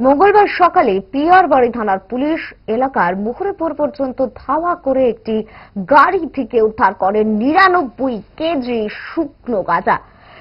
মঙ্গলবার সকালে পিয়ারবাড়ি থানার পুলিশ এলাকার মুহুরিপুর পর্যন্ত ধাওয়া করে একটি গাড়ি থেকে উদ্ধার করে নিরানব্বই কেজি শুকনো গাঁজা।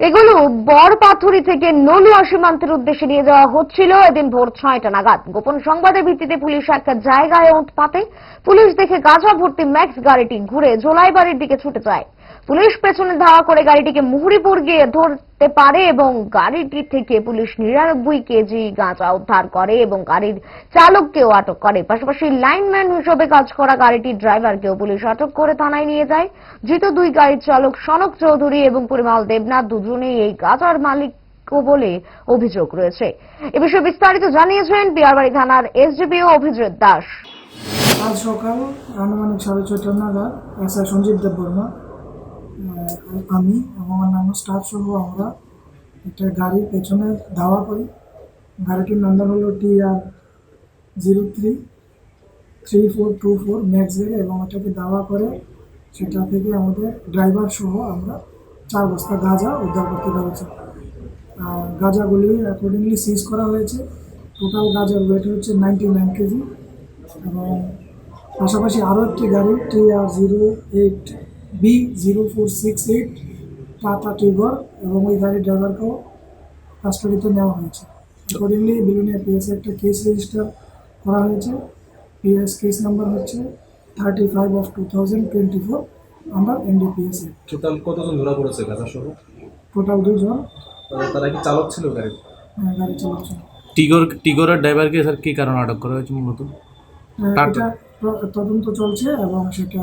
এগুলো বড়পাথুরি থেকে নলুয়া সীমান্তের উদ্দেশ্যে নিয়ে যাওয়া হচ্ছিল। এদিন ভোর ছয়টা নাগাদ। গোপন সংবাদের ভিত্তিতে পুলিশ একটা জায়গায় উৎপাতে। পুলিশ দেখে গাঁজা ভর্তি ম্যাক্স গাড়িটি ঘুরে জোলাইবাড়ির দিকে ছুটে যায়। পুলিশ পেছনে ধাওয়া করে গাড়িটিকে মুহুরিপুর গিয়ে ধরতে পারে এবং গাড়িটি থেকে পুলিশ নিরানব্বই কেজি গাঁজা উদ্ধার করে এবং গাড়ির চালককেও আটক করে। পাশাপাশি লাইনম্যান হিসেবে কাজ করা গাড়িটির ড্রাইভারকেও পুলিশ আটক করে থানায় নিয়ে যায়। ধৃত দুই গাড়ির চালক সনক চৌধুরী এবং পরিমাল দেবনাথ দুজনেই এই গাঁজার মালিক বলে অভিযোগ রয়েছে। এ বিষয়ে বিস্তারিত জানিয়েছেন বিয়ারবাড়ি থানার এসডিপিও অভিজিৎ দাস। আজ সকাল আনুমানিক সাড়ে ছয়টা নাগাদ এস আই সঞ্জীব দেববর্মা আমি এবং অন্যান্য স্টাফ সহ আমরা একটা গাড়ির পেছনে ধাওয়া করি। গাড়িটির নাম্বার হলো T R zero three three four two four Max এবং এটাকে দাওয়া করে সেটা থেকে আমাদের ড্রাইভার সহ আমরা চার বস্তা গাঁজা উদ্ধার করতে পেরেছি। গাঁজাগুলি অ্যাকর্ডিংলি সিজ করা হয়েছে। টোটাল গাঁজার ওয়েট হচ্ছে নাইনটি নাইন কেজি এবং পাশাপাশি আরও একটি গাড়ি T R zero eight B zero four six eight Tata Tigor এবং ওই গাড়ির ড্রাইভারকেও কাস্টাডিতে নেওয়া হয়েছে। অ্যাকর্ডিংলি বিলুনিয়া পিএসে একটা কেস রেজিস্টার করা হয়েছে। পিএস কেস নাম্বার হচ্ছে thirty five of two thousand twenty four under এনডিপিএসে total কতজন ধরা পড়েছে গাঁজা সহ টোটাল দুজন। তারা- কি চালক ছিল গাড়ির? আহ, গাড়ি চালাচ্ছে টিগর টিগরের ড্রাইভারকে স্যার কি কারণে আটক করা হয়েছে মূলত? প্র- তদন্ত চলছে এবং সেটা